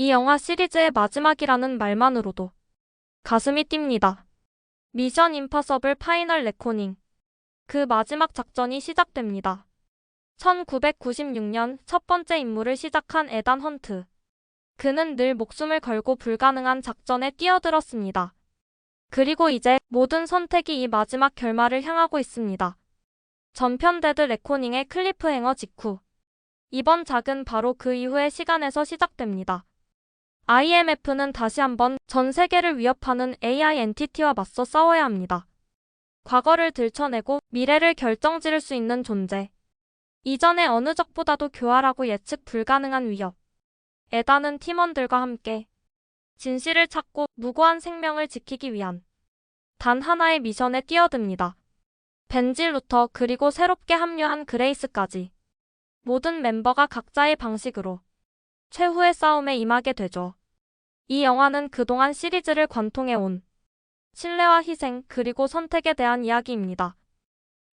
이 영화 시리즈의 마지막이라는 말만으로도 가슴이 뜁니다. 미션 임파서블 파이널 레코닝. 그 마지막 작전이 시작됩니다. 1996년 첫 번째 임무를 시작한 에단 헌트. 그는 늘 목숨을 걸고 불가능한 작전에 뛰어들었습니다. 그리고 이제 모든 선택이 이 마지막 결말을 향하고 있습니다. 전편 데드 레코닝의 클리프행어 직후. 이번 작은 바로 그 이후의 시간에서 시작됩니다. IMF는 다시 한번 전 세계를 위협하는 AI 엔티티와 맞서 싸워야 합니다. 과거를 들춰내고 미래를 결정지을 수 있는 존재. 이전의 어느 적보다도 교활하고 예측 불가능한 위협. 에다는 팀원들과 함께 진실을 찾고 무고한 생명을 지키기 위한 단 하나의 미션에 뛰어듭니다. 벤지 루터 그리고 새롭게 합류한 그레이스까지 모든 멤버가 각자의 방식으로 최후의 싸움에 임하게 되죠. 이 영화는 그동안 시리즈를 관통해온 신뢰와 희생 그리고 선택에 대한 이야기입니다.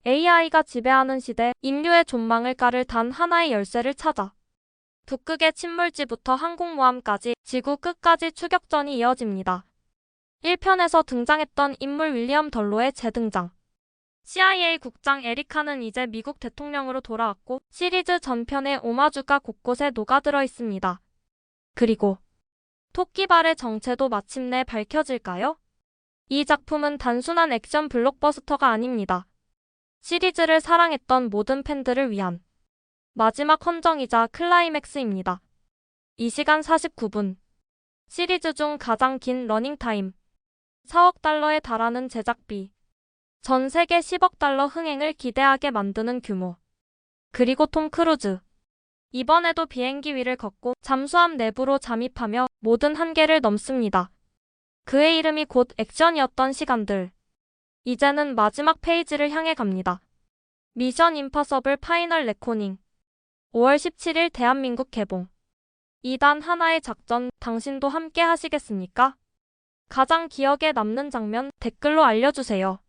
AI가 지배하는 시대 인류의 존망을 깔을 단 하나의 열쇠를 찾아 북극의 침몰지부터 항공모함까지 지구 끝까지 추격전이 이어집니다. 1편에서 등장했던 인물 윌리엄 덜로의 재등장. CIA 국장 에리카는 이제 미국 대통령으로 돌아왔고 시리즈 전편의 오마주가 곳곳에 녹아들어 있습니다. 그리고 토끼발의 정체도 마침내 밝혀질까요? 이 작품은 단순한 액션 블록버스터가 아닙니다. 시리즈를 사랑했던 모든 팬들을 위한 마지막 헌정이자 클라이맥스입니다. 2시간 49분. 시리즈 중 가장 긴 러닝타임. 4억 달러에 달하는 제작비. 전 세계 10억 달러 흥행을 기대하게 만드는 규모. 그리고 톰 크루즈. 이번에도 비행기 위를 걷고 잠수함 내부로 잠입하며 모든 한계를 넘습니다. 그의 이름이 곧 액션이었던 시간들. 이제는 마지막 페이지를 향해 갑니다. 미션 임파서블 파이널 레코닝. 5월 17일 대한민국 개봉. 2단 하나의 작전 당신도 함께 하시겠습니까? 가장 기억에 남는 장면 댓글로 알려주세요.